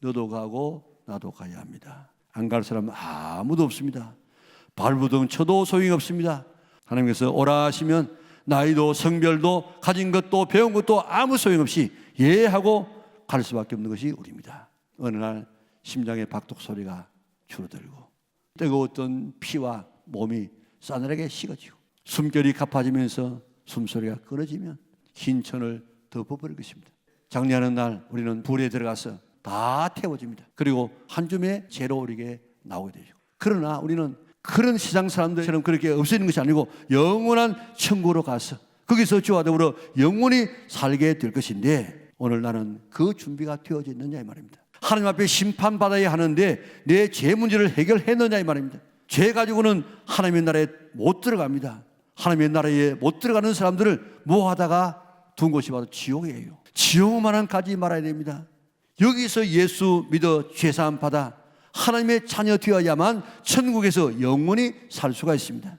너도 가고 나도 가야 합니다. 안 갈 사람은 아무도 없습니다. 발부둥 쳐도 소용이 없습니다. 하나님께서 오라 하시면 나이도 성별도 가진 것도 배운 것도 아무 소용없이 예 하고 갈 수밖에 없는 것이 우리입니다. 어느 날 심장의 박독 소리가 줄어들고 뜨거웠던 피와 몸이 싸늘하게 식어지고 숨결이 가파지면서 숨소리가 끊어지면 흰 천을 덮어버릴 것입니다. 장례하는 날 우리는 불에 들어가서 다 태워집니다. 그리고 한 줌의 재로 우리에게 나오게 되죠. 그러나 우리는 그런 세상 사람들처럼 그렇게 없어지는 것이 아니고 영원한 천국으로 가서 거기서 주와 더불어 영원히 살게 될 것인데 오늘 나는 그 준비가 되어져 있느냐 이 말입니다. 하나님 앞에 심판받아야 하는데 내 죄 문제를 해결했느냐 이 말입니다. 죄 가지고는 하나님의 나라에 못 들어갑니다. 하나님의 나라에 못 들어가는 사람들을 모아다가 둔 곳이 바로 지옥이에요. 지옥만은 가지 말아야 됩니다. 여기서 예수 믿어 죄사함 받아 하나님의 자녀 되어야만 천국에서 영원히 살 수가 있습니다.